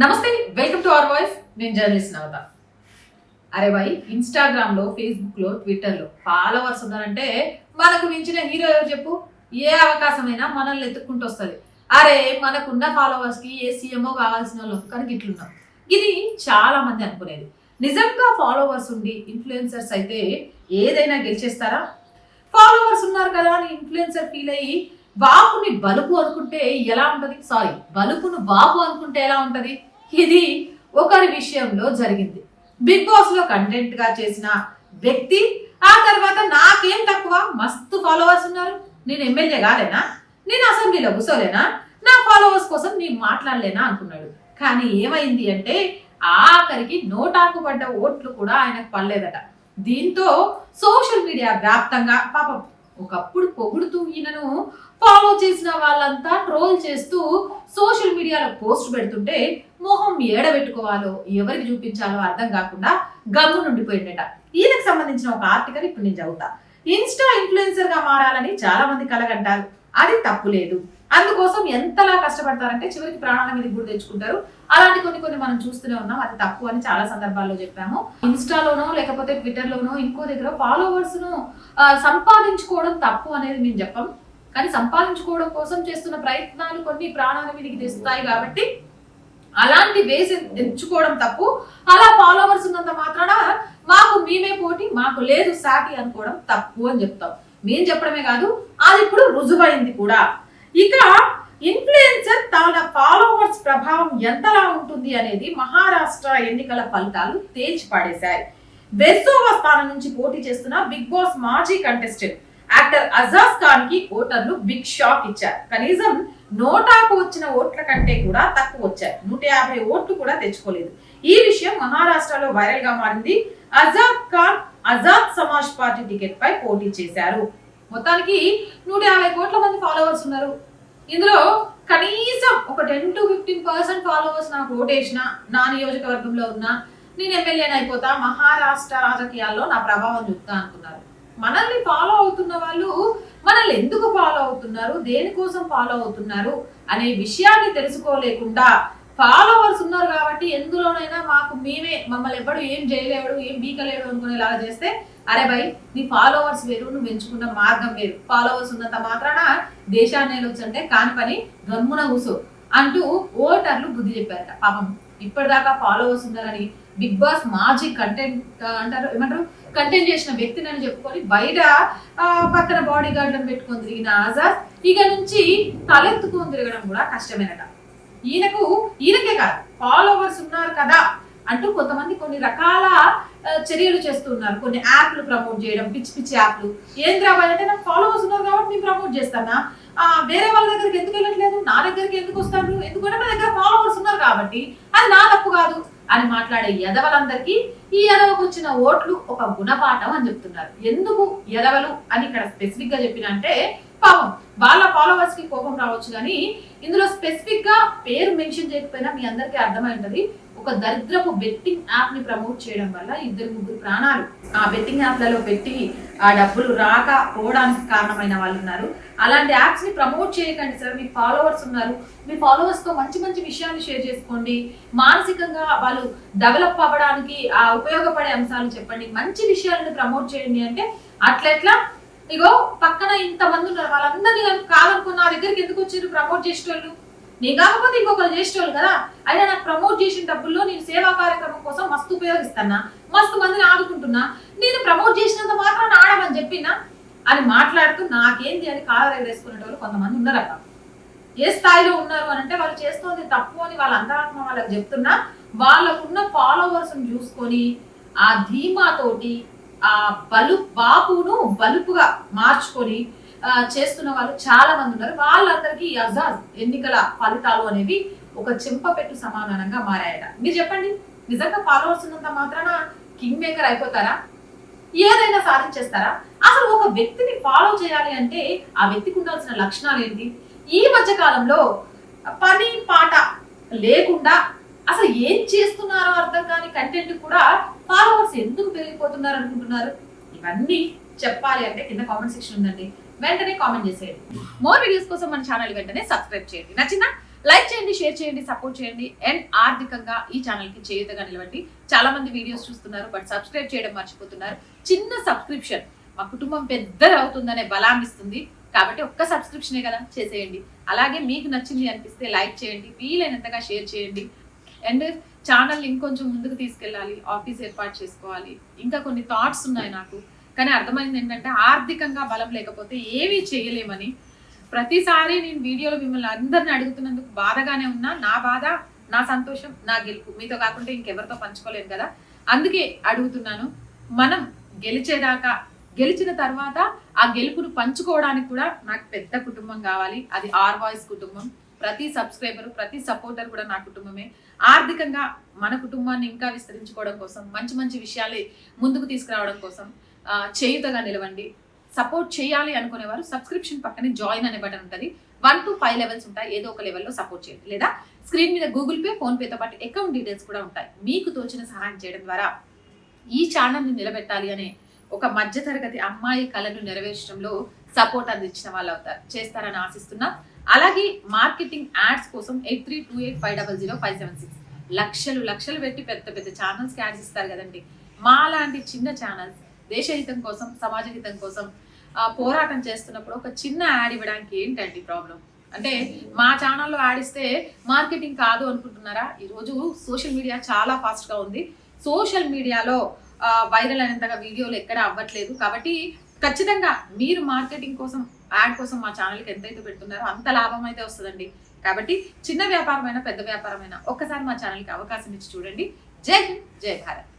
నమస్తే welcome to our voice. నేను journalist Navatha. అరే భాయ్ ఇన్స్టాగ్రామ్లో ఫేస్బుక్లో ట్విట్టర్లో ఫాలోవర్స్ ఉన్నారంటే మనకు మించిన హీరో ఎవరు చెప్పు? ఏ అవకాశమైనా మనల్ని ఎత్తుక్కుంటూ వస్తుంది. అరే మనకున్న ఫాలోవర్స్కి ఏ సీఎంఓ కావాల్సిన వాళ్ళు? కనుక ఇట్లున్నాం. ఇది చాలా మంది అనుకునేది. నిజంగా ఫాలోవర్స్ ఉండి ఇన్ఫ్లుయెన్సర్స్ అయితే ఏదైనా గెలిచేస్తారా? ఫాలోవర్స్ ఉన్నారు కదా అని ఇన్ఫ్లుయెన్సర్ ఫీల్ అయ్యి బాపుని బలుపు అనుకుంటే ఎలా ఉంటది? సారీ బలుపును బాపు అనుకుంటే ఎలా ఉంటది? ఇది ఒకరి విషయంలో జరిగింది. బిగ్ బాస్లో కంటెంట్గా చేసిన వ్యక్తి ఆ తర్వాత నాకేం తక్కువ? మస్తు ఫాలోవర్స్ ఉన్నారు. నేను ఎమ్మెల్యే కాలేనా? నేను అసెంబ్లీలో కూర్చోలేనా నా ఫాలోవర్స్ కోసం నేను మాట్లాడలేనా అనుకున్నాడు. కానీ ఏమైంది అంటే ఆఖరికి నోటాకు పడ్డ ఓట్లు కూడా ఆయనకు పడలేదట. దీంతో సోషల్ మీడియా వ్యాప్తంగా పాపం ఒకప్పుడు పొగుడుతూ ఈయనను ఫాలో చేసిన వాళ్ళంతా ట్రోల్ చేస్తూ సోషల్ మీడియాలో పోస్ట్ పెడుతుంటే మొహం ఏడబెట్టుకోవాలో ఎవరికి చూపించాలో అర్థం కాకుండా గమ్ము నుండిపోయిందట. ఈయనకు సంబంధించిన ఒక ఆర్టికల్ ఇప్పుడు నేను చదువుతా. ఇన్స్టా ఇన్ఫ్లుయెన్సర్గా మారాలని చాలా మంది కలగంటారు. అది తప్పు లేదు అందుకోసం ఎంతలా కష్టపడతారంటే చివరికి ప్రాణాల మీద కూడా తెచ్చుకుంటారు. అలాంటి కొన్ని కొన్ని మనం చూస్తూనే ఉన్నాం. అది తప్పు అని చాలా సందర్భాల్లో చెప్పాము. ఇన్స్టాలోనో లేకపోతే ట్విట్టర్లోనో ఇంకో దగ్గర ఫాలోవర్స్ను సంపాదించుకోవడం తప్పు అనేది మేము చెప్పాం. కానీ సంపాదించుకోవడం కోసం చేస్తున్న ప్రయత్నాలు కొన్ని ప్రాణాల మీదకి తెస్తాయి కాబట్టి అలాంటి బేస్ ఎంచుకోవడం తప్పు. అలా ఫాలోవర్స్ ఉన్నంత మాత్రాన మాకు మేమే పోటీ మాకు లేదు సాటి అనుకోవడం తప్పు అని చెప్తాం. మేము చెప్పడమే కాదు అది ఇప్పుడు రుజువైంది కూడా. ఇక ఇన్ఫ్లుయెన్సర్ తన ఫాలోవర్స్ ప్రభావం ఎంతలా ఉంటుంది అనేది మహారాష్ట్ర ఎన్నికల ఫలితాలు తేల్చి పడేశాయి బెస్సోవా స్థానం నుంచి పోటీ చేస్తున్న బిగ్ బాస్ మాజీ కంటెస్టెంట్ యాక్టర్ అజాజ్ ఖాన్కి ఓటర్లు బిగ్ షాక్ ఇచ్చారు. కనీసం నోటాకు వచ్చిన ఓట్ల కంటే కూడా తక్కువ వచ్చాయి. నూట యాభై ఓట్లు కూడా తెచ్చుకోలేదు. ఈ విషయం మహారాష్ట్రలో వైరల్గా మారింది. అజాద్ ఖాన్ ఆజాద్ సమాజ్ పార్టీ టికెట్ పై పోటీ చేశారు. మొత్తానికి నూట యాభై కోట్ల మంది ఫాలోవర్స్ ఉన్నారు. ఇందులో కనీసం ఒక ten to fifteen percent followers నాకు ఓటేసిన నా నియోజకవర్గంలో ఉన్న నేను ఎమ్మెల్యేని అయిపోతా మహారాష్ట్ర రాజకీయాల్లో నా ప్రభావం చూపుతా అనుకున్నారు. మనల్ని ఫాలో అవుతున్న వాళ్ళు మనల్ని ఎందుకు ఫాలో అవుతున్నారు? దేనికోసం ఫాలో అవుతున్నారు? అనే విషయాన్ని తెలుసుకోలేకుండా ఫాలోవర్స్ ఉన్నారు కాబట్టి ఎందులోనైనా మాకు మేమే మమ్మల్ని ఎవడు ఏం చేయలేడు ఏం బీకలేడు అనుకునేలాగా చేస్తే అరే భయ్ నీ ఫాలోవర్స్ వేరు నువ్వు ఎంచుకున్న మార్గం వేరు. ఫాలోవర్స్ ఉన్నంత మాత్రాన దేశాన్ని వచ్చంటే కాని పని గమ్మున కూసో అంటూ ఓటర్లు బుద్ధి చెప్పారట. పాపం ఇప్పటిదాకా ఫాలోవర్స్ ఉన్నారని బిగ్ బాస్ మాజీ కంటెంట్ అంటారు ఏమంటారు? కంటెంట్ చేసిన వ్యక్తిని అని చెప్పుకొని బయట పక్కన బాడీ గార్డులను పెట్టుకొని తిరిగిన ఆజాద్ ఇక నుంచి తలెత్తుకొని తిరగడం కూడా కష్టమేనట. ఈయనకు ఈయనకే కాదు ఫాలోవర్స్ ఉన్నారు కదా అంటూ కొంతమంది కొన్ని రకాల చర్యలు చేస్తున్నారు కొన్ని యాప్లు ప్రమోట్ చేయడం పిచ్చి పిచ్చి యాప్లు. ఏం రావాలి అంటే నాకు ఫాలోవర్స్ ఉన్నారు కాబట్టి నేను ప్రమోట్ చేస్తానా? వేరే వాళ్ళ దగ్గరికి ఎందుకు వెళ్ళట్లేదు? నా దగ్గరికి ఎందుకు వస్తారు? ఎందుకంటే నా దగ్గర ఫాలోవర్స్ ఉన్నారు కాబట్టి అది నా తప్పు కాదు అని మాట్లాడే ఎదవలందరికీ ఈ ఎదవకు వచ్చిన ఓట్లు ఒక గుణపాఠం అని చెప్తున్నారు. ఎందుకు ఎదవలు అని ఇక్కడ స్పెసిఫిక్గా చెప్పిన అంటే పాపం వాళ్ళ ఫాలోవర్స్కి కోపం రావచ్చు కానీ ఇందులో స్పెసిఫిక్గా పేరు మెన్షన్ చేయకపోయినా మీ అందరికీ అర్థమై ఉంటది ఒక దరిద్రపు బెట్టింగ్ యాప్ని ప్రమోట్ చేయడం వల్ల ఇద్దరు ముగ్గురు ప్రాణాలు. ఆ బెట్టింగ్ యాప్లలో పెట్టి ఆ డబ్బులు రాక పోవడానికి కారణమైన వాళ్ళు ఉన్నారు. అలాంటి యాప్స్ని ప్రమోట్ చేయకండి సార్. మీ ఫాలోవర్స్ ఉన్నారు. మీ ఫాలోవర్స్తో మంచి మంచి విషయాలు షేర్ చేసుకోండి. మానసికంగా వాళ్ళు డెవలప్ అవ్వడానికి ఆ ఉపయోగపడే అంశాలు చెప్పండి. మంచి విషయాలను ప్రమోట్ చేయండి అంటే అట్లెట్లా ఇగో పక్కన ఇంత మంది ఉన్నారు. వాళ్ళందరినీ కనుక కాదనుకున్న నా దగ్గరికి ఎందుకు వచ్చారు ప్రమోట్ చేసేటోళ్ళు. నేను కాకపోతే ఇంకొకరు చేసేటోళ్ళు కదా? అయినా నాకు ప్రమోట్ చేసిన డబ్బుల్లో నేను సేవా కార్యక్రమం కోసం మస్తు ఉపయోగిస్తున్నా మస్తు మందిని ఆడుకుంటున్నా నేను ప్రమోట్ చేసినంత మాత్రం ఆడమని చెప్పినా? అని మాట్లాడుతూ నాకేంది అని కాలర్ ఎగరేసుకునేటోళ్ళు కొంతమంది ఉన్నారట. ఏ స్థాయిలో ఉన్నారు అని అంటే వాళ్ళు చేస్తోంది తప్పు అని వాళ్ళ అంతరాత్మ వాళ్ళకి చెప్తున్నా. వాళ్ళకున్న ఫాలోవర్స్ చూసుకొని ఆ ధీమాతోటి ఆ బలు బాపును బలుపుగా మార్చుకొని చేస్తున్న వాళ్ళు చాలా మంది ఉన్నారు. వాళ్ళందరికీ అజాద్ అజాజ్ ఎన్నికల ఫలితాలు అనేవి ఒక చెంపపెట్టు సమాధానంగా మారాయట. మీరు చెప్పండి నిజంగా ఫాలోవర్స్ ఉన్నంత మాత్రాన కింగ్ మేకర్ అయిపోతారా? ఏదైనా సాధించేస్తారా? అసలు ఒక వ్యక్తిని ఫాలో చేయాలి అంటే ఆ వ్యక్తికి ఉండాల్సిన లక్షణాలు ఏంటి? ఈ మధ్య కాలంలో పని పాట లేకుండా అసలు ఏం చేస్తున్నారో అర్థం కాని కంటెంట్ కూడా ఫాలోవర్స్ ఎందుకు పెరిగిపోతున్నారు అనుకుంటున్నారు? ఇవన్నీ చెప్పాలి అంటే కింద కామెంట్ సెక్షన్ ఉందండి. వెంటనే కామెంట్ చేసేయండి. మోర్ వీడియోస్ కోసం మన ఛానల్ వెంటనే సబ్స్క్రైబ్ చేయండి. నచ్చిన లైక్ చేయండి షేర్ చేయండి సపోర్ట్ చేయండి. అండ్ ఆర్థికంగా ఈ ఛానల్కి చేయుతగా నిలవండి. చాలా మంది వీడియోస్ చూస్తున్నారు బట్ సబ్స్క్రైబ్ చేయడం మర్చిపోతున్నారు. చిన్న సబ్స్క్రిప్షన్ మా కుటుంబం పెద్దది అవుతుందనే బలాన్ని ఇస్తుంది. కాబట్టి ఒక్క సబ్స్క్రిప్షనే కదా చేసేయండి. అలాగే మీకు నచ్చింది అనిపిస్తే లైక్ చేయండి. వీలైనంతగా షేర్ చేయండి. అండ్ ఛానల్ ఇంకొంచెం ముందుకు తీసుకెళ్ళాలి ఆఫీస్ ఏర్పాటు చేసుకోవాలి. ఇంకా కొన్ని థాట్స్ ఉన్నాయి నాకు. కానీ అర్థమైంది ఏంటంటే ఆర్థికంగా బలం లేకపోతే ఏమీ చేయలేమని ప్రతిసారి నేను వీడియోలో మిమ్మల్ని అందరిని అడుగుతున్నందుకు బాధగానే ఉన్నా. నా బాధ నా సంతోషం నా గెలుపు. మీతో కాకుండా ఇంకెవరితో పంచుకోలేను కదా. అందుకే అడుగుతున్నాను. మనం గెలిచేదాకా గెలిచిన తర్వాత ఆ గెలుపును పంచుకోవడానికి కూడా నాకు పెద్ద కుటుంబం కావాలి. అది ఆర్ వాయిస్ కుటుంబం. ప్రతి సబ్స్క్రైబర్ ప్రతి సపోర్టర్ కూడా నా కుటుంబమే. ఆర్థికంగా మన కుటుంబాన్ని ఇంకా విస్తరించుకోవడం కోసం మంచి మంచి విషయాలు ముందుకు తీసుకురావడం కోసం చేయుతగా నిలవండి. సపోర్ట్ చేయాలి అనుకునేవారు సబ్స్క్రిప్షన్ పక్కనే జాయిన్ అనే బటన్ ఉంటుంది. వన్ టు ఫైవ్ లెవెల్స్ ఉంటాయి ఏదో ఒక లెవెల్లో సపోర్ట్ చేయండి. లేదా స్క్రీన్ మీద గూగుల్ పే ఫోన్ పేతో పాటు అకౌంట్ డీటెయిల్స్ కూడా ఉంటాయి. మీకు తోచిన సహాయం చేయడం ద్వారా ఈ ఛానల్ని నిలబెట్టాలి అనే ఒక మధ్యతరగతి అమ్మాయి కళను నెరవేర్చడంలో సపోర్ట్ అందించిన వాళ్ళు అవుతారు చేస్తారని ఆశిస్తున్నా. అలాగే మార్కెటింగ్ యాడ్స్ కోసం eight three two eight five double zero five seven six. లక్షలు లక్షలు పెట్టి పెద్ద పెద్ద ఛానల్స్కి యాడ్స్ ఇస్తారు కదండి. మా లాంటి చిన్న ఛానల్స్ దేశహితం కోసం సమాజ హితం కోసం పోరాటం చేస్తున్నప్పుడు ఒక చిన్న యాడ్ ఇవ్వడానికి ఏంటండి ప్రాబ్లం అంటే మా ఛానల్లో యాడ్ ఇస్తే మార్కెటింగ్ కాదు అనుకుంటున్నారా? ఈరోజు సోషల్ మీడియా చాలా ఫాస్ట్గా ఉంది. సోషల్ మీడియాలో వైరల్ అయినంతగా వీడియోలు ఎక్కడ అవ్వట్లేదు. కాబట్టి ఖచ్చితంగా మీరు మార్కెటింగ్ కోసం యాడ్ కోసం మా ఛానల్కి ఎంతైతే పెడుతున్నారో అంత లాభం అయితే వస్తుందండి. కాబట్టి చిన్న వ్యాపారమైనా పెద్ద వ్యాపారమైనా ఒక్కసారి మా ఛానల్కి అవకాశం ఇచ్చి చూడండి. జై హింద్ జై భారత్.